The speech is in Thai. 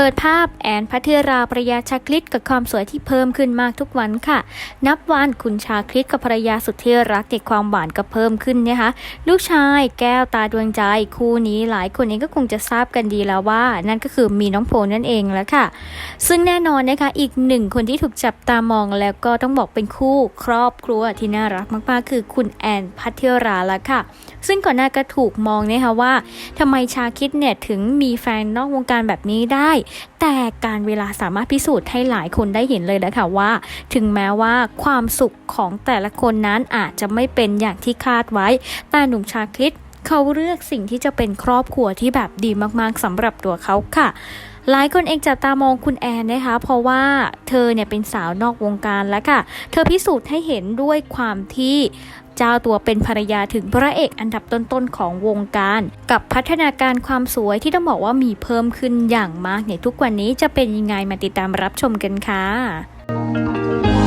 ปิดภาพแอนพัทราภรยาชาคริตกับความสวยที่เพิ่มขึ้นมากทุกวันค่ะ นับวันคุณชาคริตกับภรรยาสุดที่รักในความหวานก็เพิ่มขึ้นนะคะ ลูกชายแก้วตาดวงใจ คู่นี้หลายคนเองก็คงจะทราบกันดีแล้วว่า นั่นก็คือมีน้องโพนั่นเองแล้วค่ะ ซึ่งแน่นอนนะคะอีกหนึ่งคนที่ถูกจับตามองแล้วก็ต้องบอกเป็นคู่ครอบครัวที่น่ารักมากๆ คือคุณแอนพัทราละค่ะ ซึ่งก่อนหน้าก็ถูกมองนะคะว่าทำไมชาคิดเนี่ยถึงมีแฟนนอกวงการแบบนี้ได้แต่การเวลาสามารถพิสูจน์ให้หลายคนได้เห็นเลยนะคะว่า ถึงแม้ว่าความสุขของแต่ละคนนั้นอาจจะไม่เป็นอย่างที่คาดไว้ แต่หนุ่มชาคริตเขาเลือกสิ่งที่จะเป็นครอบครัวที่แบบดีมากๆสำหรับตัวเขาค่ะ หลายคนเองจับตามองคุณแอนนะคะ เพราะว่าเธอเนี่ยเป็นสาวนอกวงการแล้วค่ะ เธอพิสูจน์ให้เห็นด้วยความที่เจ้าตัวเป็นภรรยาถึงพระเอกอันดับต้นๆของวงการ กับพัฒนาการความสวยที่ต้องบอกว่ามีเพิ่มขึ้นอย่างมากในทุกวันนี้จะเป็นยังไงมาติดตามรับชมกันค่ะ